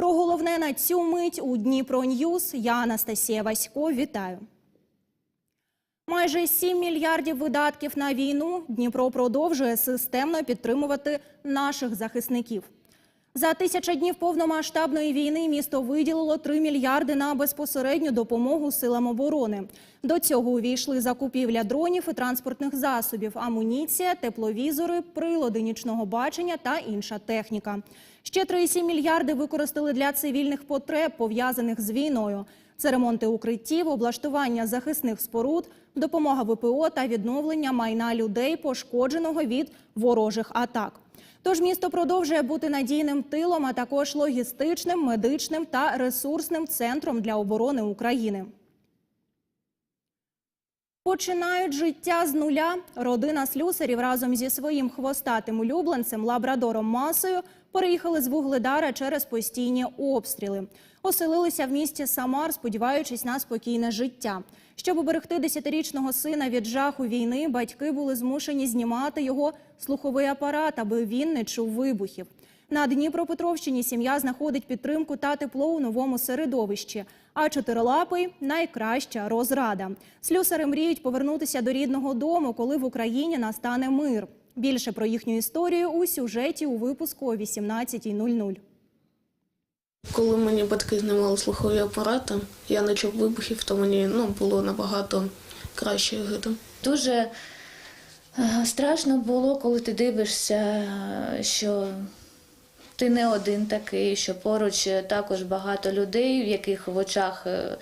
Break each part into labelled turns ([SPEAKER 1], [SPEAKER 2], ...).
[SPEAKER 1] Про головне на цю мить у Дніпро Ньюс я Анастасія Васько. Вітаю. Майже 7 мільярдів видатків на війну Дніпро продовжує системно підтримувати наших захисників. За тисяча днів повномасштабної війни місто виділило 3 мільярди на безпосередню допомогу силам оборони. До цього увійшли закупівля дронів і транспортних засобів, амуніція, тепловізори, прилади нічного бачення та інша техніка. Ще 3,7 мільярди використали для цивільних потреб, пов'язаних з війною. Це ремонти укриттів, облаштування захисних споруд, допомога ВПО та відновлення майна людей, пошкодженого від ворожих атак. Тож місто продовжує бути надійним тилом, а також логістичним, медичним та ресурсним центром для оборони України. Починають життя з нуля. Родина слюсарів разом зі своїм хвостатим улюбленцем лабрадором масою переїхали з Вугледара через постійні обстріли. Оселилися в місті Самар, сподіваючись на спокійне життя. Щоб уберегти десятирічного сина від жаху війни, батьки були змушені знімати його слуховий апарат, аби він не чув вибухів. На Дніпропетровщині сім'я знаходить підтримку та тепло у новому середовищі. А чотирилапий найкраща розрада. Слюсари мріють повернутися до рідного дому, коли в Україні настане мир. Більше про їхню історію у сюжеті у випуску о 18.00.
[SPEAKER 2] Коли мені батьки знімали слухові апарати, я не чув вибухів, то мені ну, було набагато краще жити.
[SPEAKER 3] Дуже е, страшно було, коли ти дивишся, що ти не один такий, що поруч також багато людей, в яких в очах е,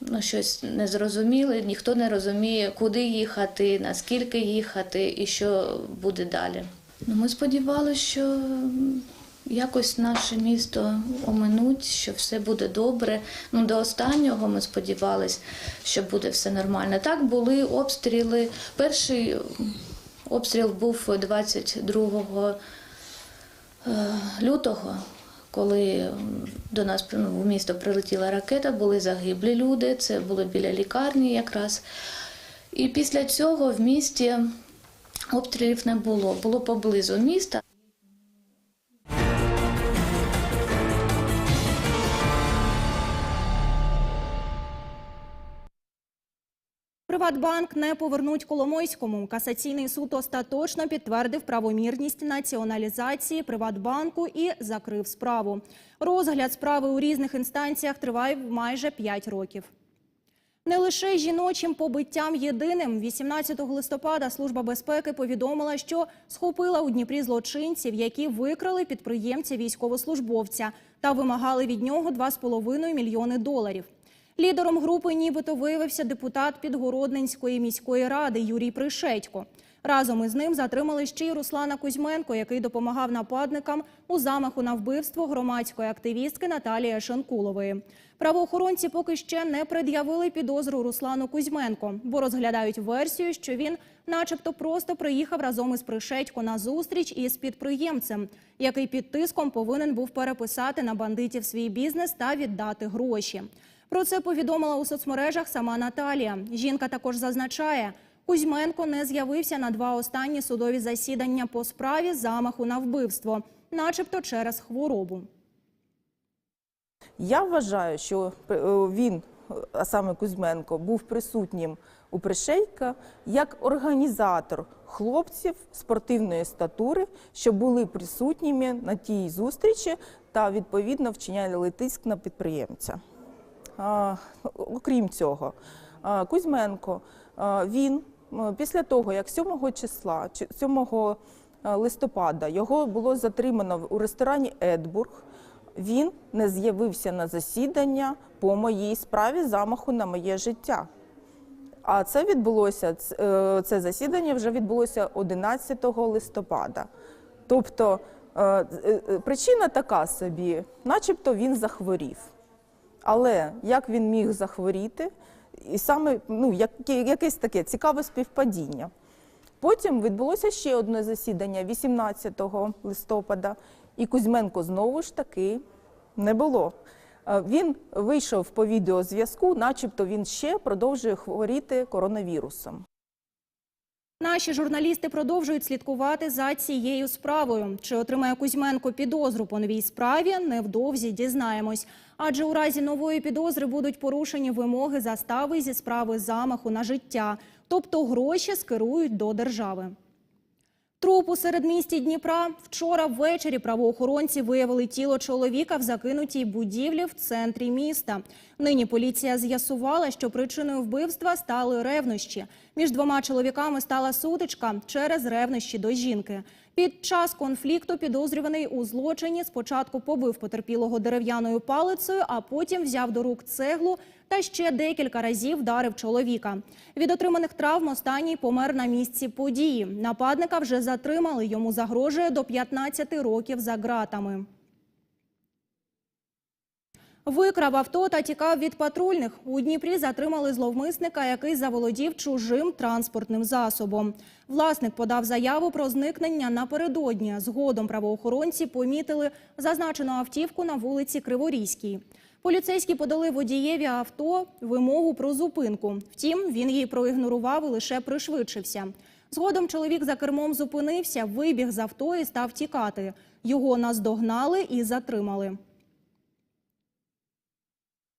[SPEAKER 3] ну, щось незрозуміле, ніхто не розуміє, куди їхати, наскільки їхати і що буде далі. Ну, ми сподівалися, що якось наше місто оминуть, що все буде добре. Ну, до останнього ми сподівалися, що буде все нормально. Так були обстріли. Перший обстріл був 22 е, лютого, коли до нас ну, в місто прилетіла ракета, були загиблі люди. Це було біля лікарні якраз. І після цього в місті обстрілів не було, було поблизу міста.
[SPEAKER 1] Приватбанк не повернуть Коломойському. Касаційний суд остаточно підтвердив правомірність націоналізації Приватбанку і закрив справу. Розгляд справи у різних інстанціях триває майже 5 років. Не лише жіночим побиттям єдиним 18 листопада Служба безпеки повідомила, що схопила у Дніпрі злочинців, які викрали підприємця військовослужбовця та вимагали від нього 2,5 мільйони доларів. Лідером групи нібито виявився депутат Підгородненської міської ради Юрій Пришедько. Разом із ним затримали ще й Руслана Кузьменко, який допомагав нападникам у замаху на вбивство громадської активістки Наталії Шенкулової. Правоохоронці поки ще не пред'явили підозру Руслану Кузьменко, бо розглядають версію, що він, начебто, просто приїхав разом із Пришедько на зустріч із підприємцем, який під тиском повинен був переписати на бандитів свій бізнес та віддати гроші. Про це повідомила у соцмережах сама Наталія. Жінка також зазначає, Кузьменко не з'явився на два останні судові засідання по справі замаху на вбивство, начебто через хворобу.
[SPEAKER 4] Я вважаю, що е, він, а саме Кузьменко, був присутнім у Пришейка як організатор хлопців спортивної статури, що були присутніми на тій зустрічі та відповідно вчиняли тиск на підприємця. Окрім цього, Кузьменко він після того, як 7 числа, 7 листопада його було затримано у ресторані Едбург, він не з'явився на засідання по моїй справі замаху на моє життя. А це відбулося е, це засідання вже відбулося 11 листопада. Тобто е, е, причина така собі, начебто він захворів. Але як він міг захворіти, і саме ну, яке- якесь таке цікаве співпадіння. Потім відбулося ще одне засідання 18 листопада, і Кузьменко знову ж таки не було. Е, Він вийшов по відеозв'язку, начебто він ще продовжує хворіти коронавірусом.
[SPEAKER 1] Наші журналісти продовжують слідкувати за цією справою. Чи отримає Кузьменко підозру по новій справі? Невдовзі дізнаємось. Адже у разі нової підозри будуть порушені вимоги застави зі справи замаху на життя, тобто гроші скерують до держави. Труп у середмісті Дніпра. Вчора ввечері правоохоронці виявили тіло чоловіка в закинутій будівлі в центрі міста. Нині поліція з'ясувала, що причиною вбивства стали ревнощі. Між двома чоловіками стала сутичка через ревнощі до жінки. Під час конфлікту підозрюваний у злочині спочатку побив потерпілого дерев'яною палицею, а потім взяв до рук цеглу та ще декілька разів вдарив чоловіка. Від отриманих травм останній помер на місці події. Нападника вже затримали. Йому загрожує до 15 років за ґратами. Викрав авто та тікав від патрульних. У Дніпрі затримали зловмисника, який заволодів чужим транспортним засобом. Власник подав заяву про зникнення напередодні. Згодом правоохоронці помітили зазначену автівку на вулиці Криворізькій. Поліцейські подали водієві авто вимогу про зупинку. Втім, він її проігнорував і лише пришвидшився. Згодом чоловік за кермом зупинився, вибіг з авто і став тікати. Його наздогнали і затримали.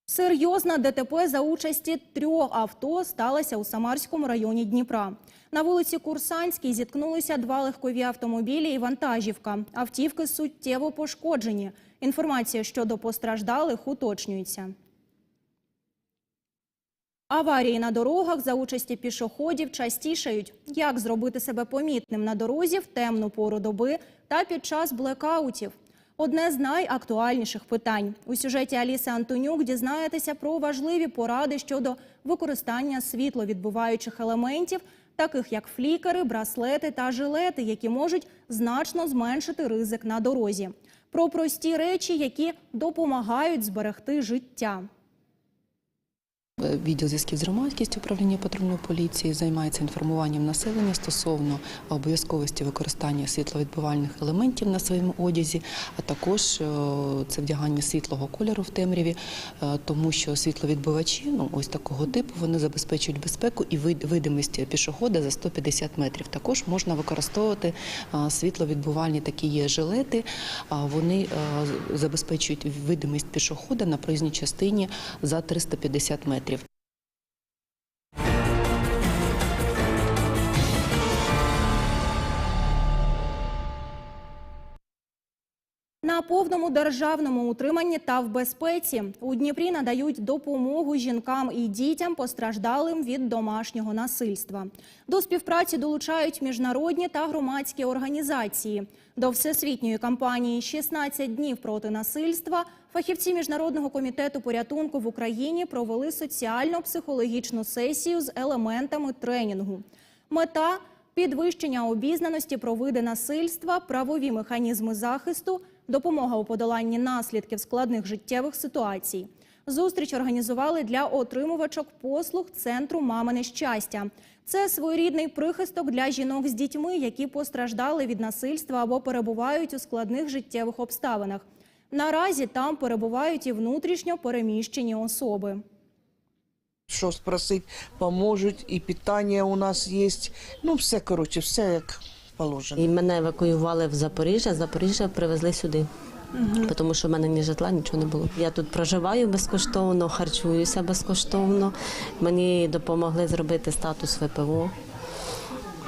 [SPEAKER 1] Серйозна ДТП за участі трьох авто сталася у Самарському районі Дніпра. На вулиці Курсанській зіткнулися два легкові автомобілі і вантажівка. Автівки суттєво пошкоджені. Інформація щодо постраждалих уточнюється. Аварії на дорогах за участі пішоходів частішають. Як зробити себе помітним на дорозі в темну пору доби та під час блекаутів? Одне з найактуальніших питань. У сюжеті Аліси Антонюк дізнаєтеся про важливі поради щодо використання світловідбиваючих елементів, таких як флікери, браслети та жилети, які можуть значно зменшити ризик на дорозі. Про прості речі, які допомагають зберегти життя.
[SPEAKER 5] Відділ зв'язків з громадськістю управління патрульної поліції займається інформуванням населення стосовно обов'язковості використання світловідбивальних елементів на своєму одязі, а також е, це вдягання світлого кольору в темряві, е, тому що світловідбивачі, ну ось такого типу, вони забезпечують безпеку і видимість пішохода за 150 метрів. Також можна використовувати е, світловідбивальні такі є жилети. Вони забезпечують видимість пішохода на проїзній частині за 350 метрів.
[SPEAKER 1] Повному державному утриманні та в безпеці у Дніпрі надають допомогу жінкам і дітям, постраждалим від домашнього насильства. До співпраці долучають міжнародні та громадські організації. До всесвітньої кампанії «16 днів проти насильства фахівці міжнародного комітету порятунку в Україні провели соціально-психологічну сесію з елементами тренінгу. Мета підвищення обізнаності про види насильства, правові механізми захисту, допомога у подоланні наслідків складних життєвих ситуацій. Зустріч організували для отримувачок послуг центру Мамине щастя. Це своєрідний прихисток для жінок з дітьми, які постраждали від насильства або перебувають у складних життєвих обставинах. Наразі там перебувають і внутрішньо переміщені особи.
[SPEAKER 6] Що спросить, поможуть, і питання у нас є. Ну, все, коротше, все як положено.
[SPEAKER 7] І мене евакуювали в Запоріжжя, з Запоріжжя привезли сюди. Тому що в мене ні житла, нічого не було. Я тут проживаю безкоштовно, харчуюся безкоштовно. Мені допомогли зробити статус ВПО.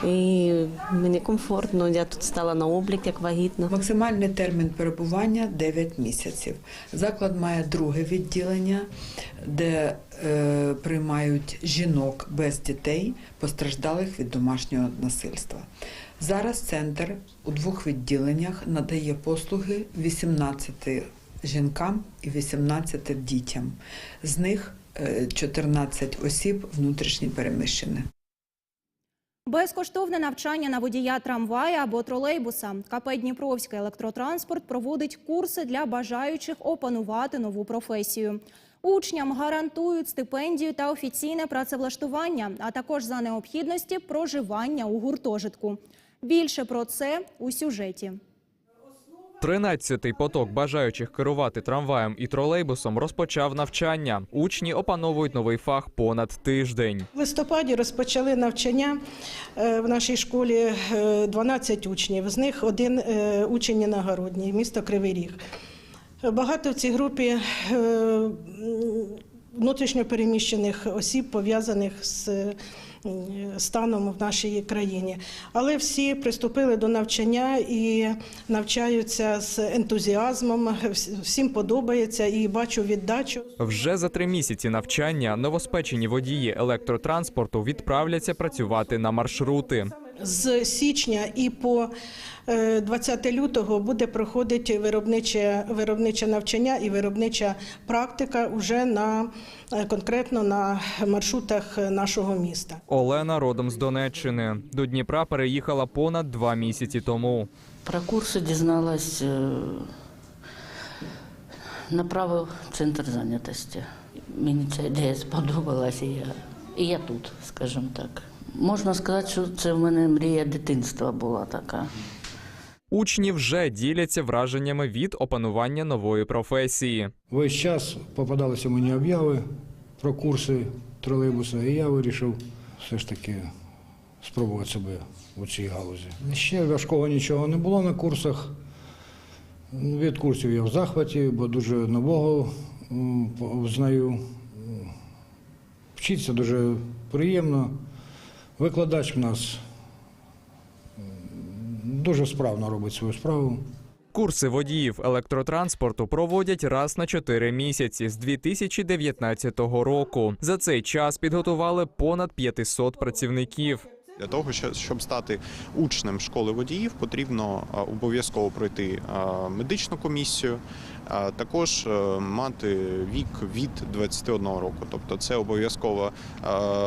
[SPEAKER 7] І мені комфортно. Я тут стала на облік як вагітна.
[SPEAKER 8] Максимальний термін перебування 9 місяців. Заклад має друге відділення, де е, приймають жінок без дітей, постраждалих від домашнього насильства. Зараз центр у двох відділеннях надає послуги 18 жінкам і 18 дітям. З них е, 14 осіб внутрішні переміщені.
[SPEAKER 1] Безкоштовне навчання на водія трамвая або тролейбуса. КП Дніпровський електротранспорт проводить курси для бажаючих опанувати нову професію. Учням гарантують стипендію та офіційне працевлаштування, а також за необхідності проживання у гуртожитку. Більше про це у сюжеті.
[SPEAKER 9] Тринадцятий поток бажаючих керувати трамваєм і тролейбусом розпочав навчання. Учні опановують новий фах понад тиждень.
[SPEAKER 10] В листопаді розпочали навчання е, в нашій школі е, 12 учнів. З них один е, учень іногородній, місто Кривий Ріг. Багато в цій групі е, внутрішньопереміщених осіб, пов'язаних з е, станом в нашій країні. Але всі приступили до навчання і навчаються з ентузіазмом. Всім подобається і бачу віддачу.
[SPEAKER 9] Вже за три місяці навчання новоспечені водії електротранспорту відправляться працювати на маршрути.
[SPEAKER 10] З січня і по е, 20 лютого буде проходити виробниче, виробниче навчання і виробнича практика вже на е, конкретно на маршрутах нашого міста.
[SPEAKER 9] Олена родом з Донеччини. До Дніпра переїхала понад два місяці тому.
[SPEAKER 11] Про курси дізналась, е, направив центр зайнятості. Мені ця ідея сподобалася, і я, і я тут, скажімо так. Можна сказати, що це в мене мрія дитинства була така.
[SPEAKER 9] Учні вже діляться враженнями від опанування нової професії.
[SPEAKER 12] Весь час попадалися мені обяви про курси тролейбуса, і я вирішив все ж таки спробувати себе у цій галузі. Ще важкого нічого не було на курсах. Від курсів я в захваті, бо дуже нового знаю. Вчитися дуже приємно. Викладач в нас дуже справно робить свою справу.
[SPEAKER 9] Курси водіїв електротранспорту проводять раз на 4 місяці з 2019 року. За цей час підготували понад 500 працівників.
[SPEAKER 13] Для того, щоб стати учнем школи водіїв, потрібно обов'язково пройти медичну комісію, також е, мати вік від 21 року. Тобто це обов'язкова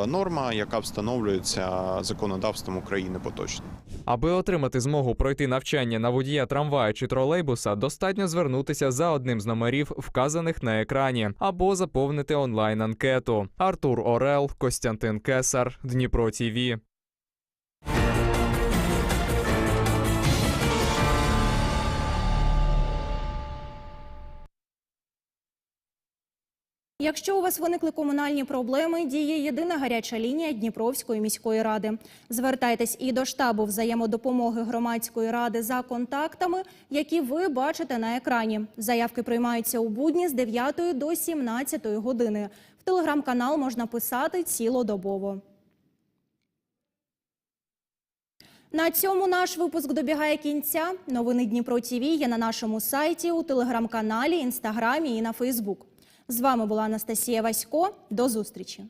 [SPEAKER 13] норма, яка встановлюється законодавством України поточно.
[SPEAKER 9] Аби отримати змогу пройти навчання на водія трамвая чи тролейбуса, достатньо звернутися за одним з номерів, вказаних на екрані, або заповнити онлайн-анкету. Артур Орел, Костянтин Кесар, Дніпро ТІВІ.
[SPEAKER 1] Якщо у вас виникли комунальні проблеми, діє єдина гаряча лінія Дніпровської міської ради. Звертайтесь і до штабу взаємодопомоги громадської ради за контактами, які ви бачите на екрані. Заявки приймаються у будні з 9 до 17 години. В телеграм-канал можна писати цілодобово. На цьому наш випуск добігає кінця. Новини Дніпро ТІВІ є на нашому сайті, у телеграм-каналі, інстаграмі і на Фейсбук. З вами була Анастасія Васько. До зустрічі.